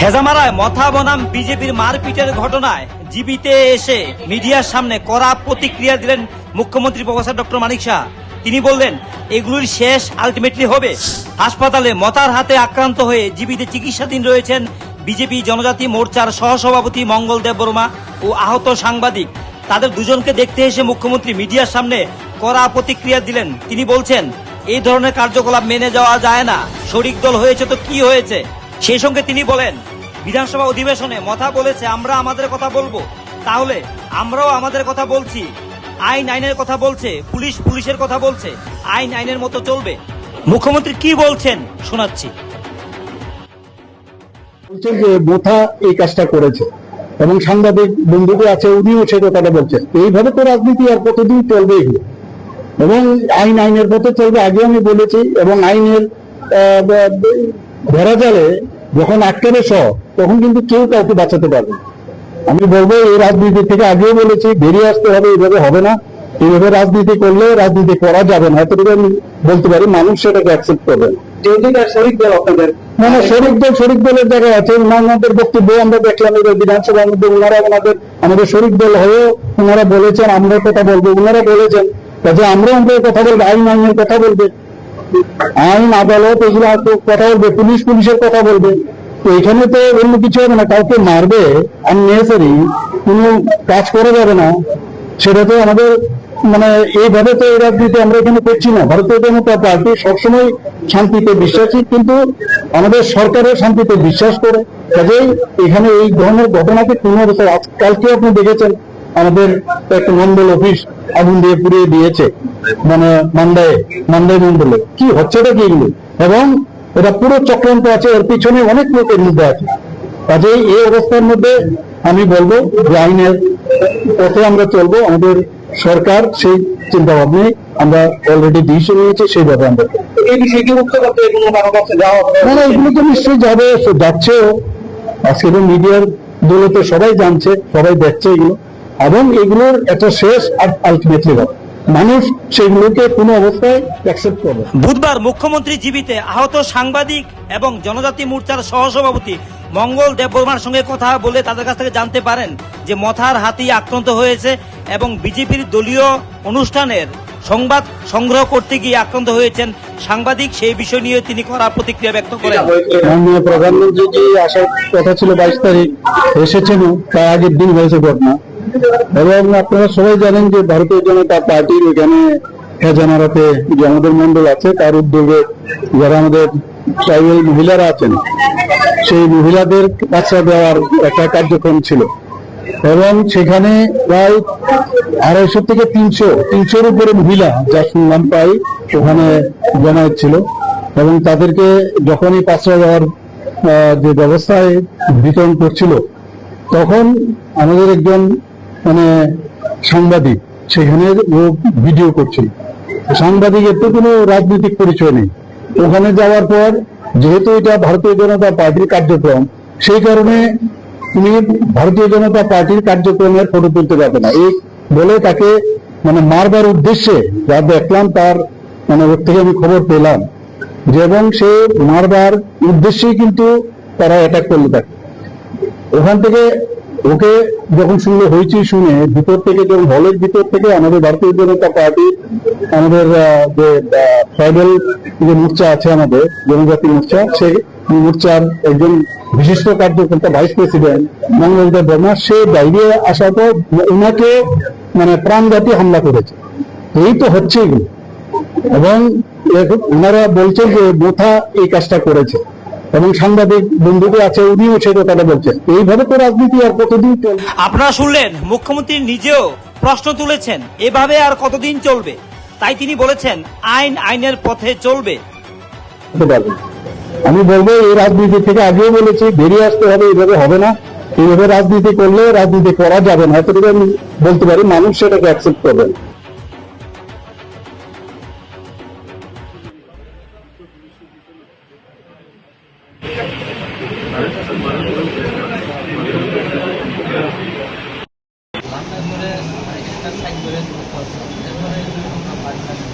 হেজামারায় মথা বনাম বিজেপির মারপিটের ঘটনায় জীবিতে এসে মিডিয়ার সামনে কড়া প্রতিক্রিয়া দিলেন মুখ্যমন্ত্রী প্রফেসর ডক্টর মানিক শাহ। তিনি বললেন, এগুলির শেষ আলটিমেটলি হবে। হাসপাতালে মতার হাতে আক্রান্ত হয়ে জীবিতে চিকিৎসাধীন রয়েছেন বিজেপি জনজাতি মোর্চার সহসভাপতি মঙ্গল দেব বর্মা ও আহত সাংবাদিক। তাদের দুজনকে দেখতে এসে মুখ্যমন্ত্রী মিডিয়ার সামনে কড়া প্রতিক্রিয়া দিলেন। তিনি বলছেন এই ধরনের কার্যকলাপ মেনে যাওয়া যায় না। শরিক দল হয়েছে তো কি হয়েছে? সেই সঙ্গে তিনি বলেন, বিধানসভা অধিবেশনে মথা বলেছে, আমরা আমাদের কথা বলব। তাহলে আমরাও আমাদের কথা বলছি। আইন আইনের কথা বলছে, পুলিশ পুলিশের কথা বলছে, আইন আইনের মতো চলবে। মুখ্যমন্ত্রী কি বলছেন শোনাচ্ছি। বলছেন যে বোথা এই কাজটা করেছে। এবং সাংবাদিক বন্ধুকে আছে, উনিও সে কথাটা বলছেন। এইভাবে তো রাজনীতি আর কতদিন চলবে এগুলো এবং আইন আইনের মতো চলবে আগে আমি বলেছি, এবং আইনের ধরা জালে যখন আটকাবে সহ তখন কিন্তু কেউ কাউকে বাঁচাতে পারবে আমি বলব এই রাজনীতি থেকে আগেও বলেছি বেরিয়ে আসতে হবে এইভাবে হবে না। এইভাবে রাজনীতি করলে রাজনীতি করা যাবে না। এতটুকু আমি বলতে পারি মানুষ সেটাকে অ্যাকসেপ্ট করবে না। যেহেতু শরিক দল শরিক দল শরিক দলের জায়গায় আছে। ওনাদের বক্তব্য আমরা দেখলাম এবার বিধানসভার মধ্যে ওনারা ওনাদের আমাদের শরিক দল হয়েও ওনারা বলেছেন আমরা কথা বলব। ওনারা বলেছেন কাজে আমরা আমাদের কথা বলব আইন আইনের কথা বলবে। আইন, আদালত এগুলো কথা বলবে, পুলিশ পুলিশের কথা বলবে। তো এখানে তো অন্য কিছু হবে না, কাউকে মারবে আননেসারি কোনো কাজ করা যাবে না। সেটা তো আমাদের মানে এইভাবে তো এই রাজনীতি আমরা এখানে করছি না। ভারতীয় জনতা পার্টি সবসময় শান্তিতে বিশ্বাসী, কিন্তু আমাদের সরকারের শান্তিতে বিশ্বাস করে। কাজেই এখানে এই ধরনের ঘটনাকে কোনো অবস্থায়, আজ- কালকে আপনি দেখেছেন আমাদের একটা মন্ডল অফিস আগুন দিয়ে পুড়িয়ে দিয়েছে। মানে মান্দায় মান্দায় মন্ডলে। কি হচ্ছেটা কি এগুলো? এবং এটা পুরো চক্রান্ত আছে এর পিছনে অনেক লোকের মধ্যে আছে। কাজেই এই অবস্থার মধ্যে আমি বলব যে আইনের পথে আমরা চলবো আমাদের সরকার সেই চিন্তা ভাবনায় আমরা অলরেডি ডিসিশন নিয়েছি সেইভাবে আমরা। এই বিষয়ে কি মুক্ত করতে কোনো কারও কাছে যাওয়া না এগুলো তো নিশ্চয়ই যাবে যাচ্ছেও। আজকে মিডিয়ার দৌলতে সবাই জানছে সবাই দেখছে এগুলো। এবং এগুলোর একটা শেষ আলটিমেটলি হবে। মানুষ সেগুলোকে কোনো অবস্থায় অ্যাকসেপ্ট করবে বুধবার মুখ্যমন্ত্রী জীবিতে আহত সাংবাদিক এবং জনজাতি মোর্চার সহসভাপতি মঙ্গল দেববর্মার সঙ্গে কথা বলে তাদের কাছ থেকে জানতে পারেন যে মথার হাতি আক্রান্ত হয়েছে এবং বিজেপির দলীয় অনুষ্ঠানের সংবাদ সংগ্রহ করতে গিয়ে আক্রান্ত হয়েছেন সাংবাদিক। সেই বিষয় নিয়ে তিনি কড়া প্রতিক্রিয়া ব্যক্ত করেন। মাননীয় প্রধানমন্ত্রী যে আসার কথা ছিল বাইশ তারিখ এসেছেন তার আগের দিন হয়েছে ঘটনা। এবং আপনারা সবাই জানেন যে ভারতীয় জনতা পার্টির এখানে খেজানারাতে যে আমাদের মন্ডল আছে, তার উদ্যোগে যারা আমাদের ট্রাইবেল মহিলারা আছেন, সেই মহিলাদের বাচ্চা দেওয়ার একটা কার্যক্রম ছিল। এবং সেখানে প্রায় আড়াইশো থেকে তিনশো, তিনশোর উপরে মহিলা যা শুনলাম প্রায় ওখানে জমা ছিল। এবং তাদেরকে যখনই পাঁচশো দেওয়ার যে ব্যবস্থায় বিতরণ করছিল, তখন আমাদের একজন মানে সাংবাদিক, সেখানে ও ভিডিও করছিল। সাংবাদিকের তো কোনো রাজনৈতিক পরিচয় নেই। ওখানে যাওয়ার পর, যেহেতু এটা ভারতীয় জনতা পার্টির কার্যক্রম, সেই কারণে তিনি ভারতীয় জনতা পার্টির কার্যক্রমের ফটো তুলতে পারবে না। এই বলে তাকে মানে মারবার উদ্দেশ্যে যা দেখলাম তার মানে ওর থেকে আমি খবর পেলাম যে এবং সে মারবার উদ্দেশ্যেই কিন্তু তারা অ্যাটাক করল তাকে। ওখান থেকে ওকে যখন শুনলো হয়েছি শুনে, ভিতর থেকে যখন হলের ভিতর থেকে আমাদের ভারতীয় জনতা পার্টির আমাদের যে ট্রাইবাল যে মোর্চা আছে আমাদের, জনজাতি মোর্চা সেই মোর্চার একজন বিশিষ্ট কার্যকর্তা, ভাইস প্রেসিডেন্ট মঙ্গলদেব বর্মা, সে বাইরে আসার পর ওনাকে মানে প্রাণঘাতী হামলা করেছে। এই তো হচ্ছে এগুলো এবং ওনারা বলছেন যে, বোথা এই কাজটা করেছে। এবং সাংবাদিক বন্ধুকে আছে উনিও সে কথাটা বলছেন এইভাবে তো রাজনীতি আর কতদিন চলবে আপনারা শুনলেন মুখ্যমন্ত্রী নিজেও প্রশ্ন তুলেছেন এভাবে আর কতদিন চলবে? তাই তিনি বলেছেন আইন আইনের পথে চলবে। পারবে আমি বলব এই রাজনীতি থেকে আগেও বলেছি বেরিয়ে আসতে হবে এইভাবে হবে না। এইভাবে রাজনীতি করলে রাজনীতি করা যাবে না। এতটুকু আমি বলতে পারি মানুষ সেটাকে অ্যাকসেপ্ট করবেন। just like the rest of the person. That's what I do from the podcast.